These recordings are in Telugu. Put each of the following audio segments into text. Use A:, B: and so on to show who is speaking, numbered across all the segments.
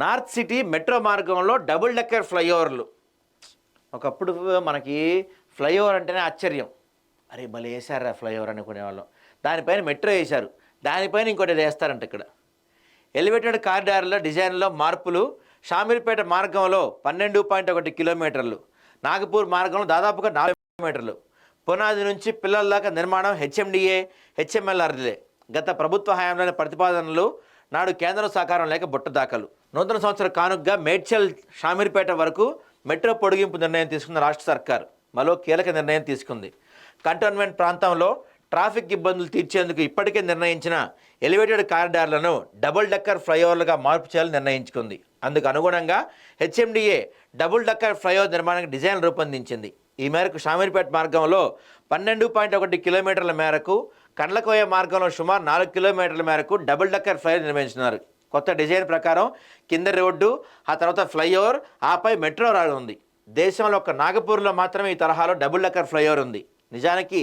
A: నార్త్ సిటీ మెట్రో మార్గంలో డబుల్ డెక్కర్ ఫ్లైఓవర్లు. ఒకప్పుడు మనకి ఫ్లైఓవర్ అంటేనే ఆశ్చర్యం. అరే భలే వేసారా ఫ్లైఓవర్ అనుకునేవాళ్ళం. దానిపైన మెట్రో వేశారు. దానిపైన ఇంకోటి వేస్తారంట ఇక్కడ. ఎలివేటెడ్ కారిడార్ల డిజైన్లో మార్పులు షామీర్పేట మార్గంలో పన్నెండు పాయింట్ ఒకటి కిలోమీటర్లు నాగపూర్ మార్గంలో దాదాపుగా నాలుగు కిలోమీటర్లు పునాది నుంచి పిల్లల దాకా నిర్మాణం హెచ్ఎండిఏ హెచ్ఎంఎల్ఆర్లే. గత ప్రభుత్వ హయాంలోని ప్రతిపాదనలు నాడు కేంద్రం సహకారం లేక బుట్ట దాఖలు. నూతన సంవత్సర కానుకగా మేడ్చల్ షామీర్పేట వరకు మెట్రో పొడిగింపు నిర్ణయం తీసుకున్న రాష్ట్ర సర్కార్. మరో కీలక నిర్ణయం తీసుకుంది. కంటోన్మెంట్ ప్రాంతంలో ట్రాఫిక్ ఇబ్బందులు తీర్చేందుకు ఇప్పటికే నిర్ణయించిన ఎలివేటెడ్ కారిడార్లను డబుల్ డక్కర్ ఫ్లైఓవర్లుగా మార్పు చేయాలని నిర్ణయించుకుంది. అందుకు అనుగుణంగా హెచ్ఎండిఏ డబుల్ డక్కర్ ఫ్లైఓవర్ నిర్మాణానికి డిజైన్ రూపొందించింది. ఈ మేరకు షామీర్పేట మార్గంలో పన్నెండు పాయింట్ ఒకటి కిలోమీటర్ల మేరకు కండ్లకోయ మార్గంలో సుమారు నాలుగు కిలోమీటర్ల మేరకు డబుల్ డక్కర్ ఫ్లైఓవర్ నిర్మించినారు. కొత్త డిజైన్ ప్రకారం కింద రోడ్డు ఆ తర్వాత ఫ్లైఓవర్ ఆపై మెట్రో రానుంది దేశంలో ఒక నాగపూర్లో మాత్రమే ఈ తరహాలో డబుల్ డక్కర్ ఫ్లైఓవర్ ఉంది. నిజానికి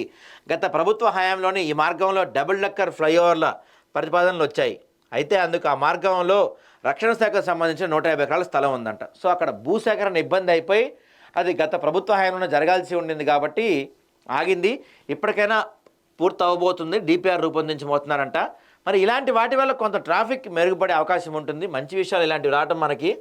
A: గత ప్రభుత్వ హయాంలోని ఈ మార్గంలో డబుల్ డక్కర్ ఫ్లైఓవర్ల ప్రతిపాదనలు వచ్చాయి. అయితే అందుకు ఆ మార్గంలో రక్షణ శాఖకు సంబంధించిన నూట యాభై ఎకరాల స్థలం ఉందంట. సో అక్కడ భూసేకరణ ఇబ్బంది అయిపోయి అది గత ప్రభుత్వ హయాంలో జరగాల్సి ఉండింది కాబట్టి ఆగింది. ఇప్పటికైనా పూర్తి అవ్వబోతుంది డిపిఆర్ రూపొందించబోతున్నారంట. మరి ఇలాంటి వాటి వల్ల కొంత ట్రాఫిక్ మెరుగుపడే అవకాశం ఉంటుంది. మంచి విషయాలు ఇలాంటివి రావటం మనకి